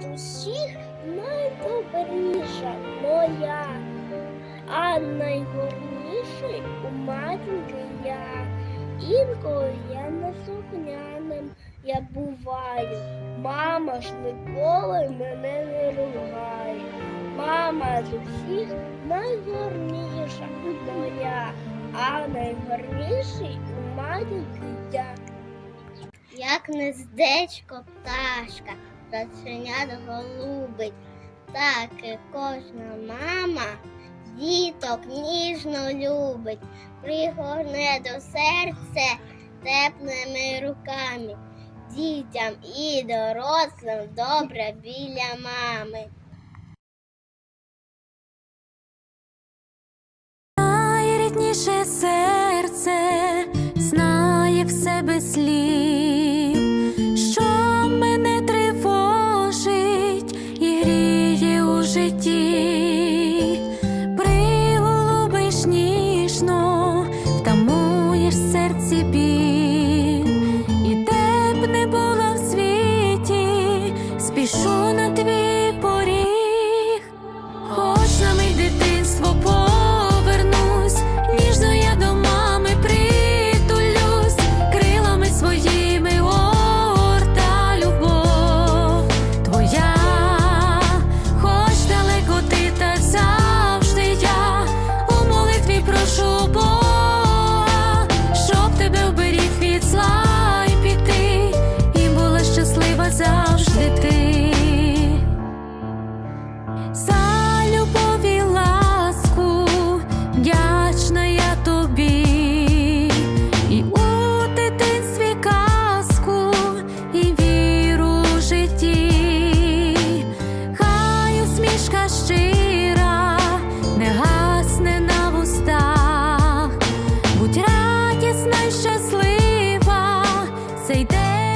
з усіх найдобріша моя, а найгорніший у матінки я. Інколи я неслухняним я буваю. Мама ж ніколи мене не ругає. Мама з усіх найгорніша моя, а найгарніший у матінки я. Як нездечко пташка, раченят голубить, так кожна мама діток ніжно любить, пригорне до серця теплими руками. Дітям і дорослим добре біля мами. житті, приголубиш ніжно, втамуєш серці біль, і де б не була в світі, спішу на твій. щира, не гасне на вустах, будь радісна й щаслива, цей день.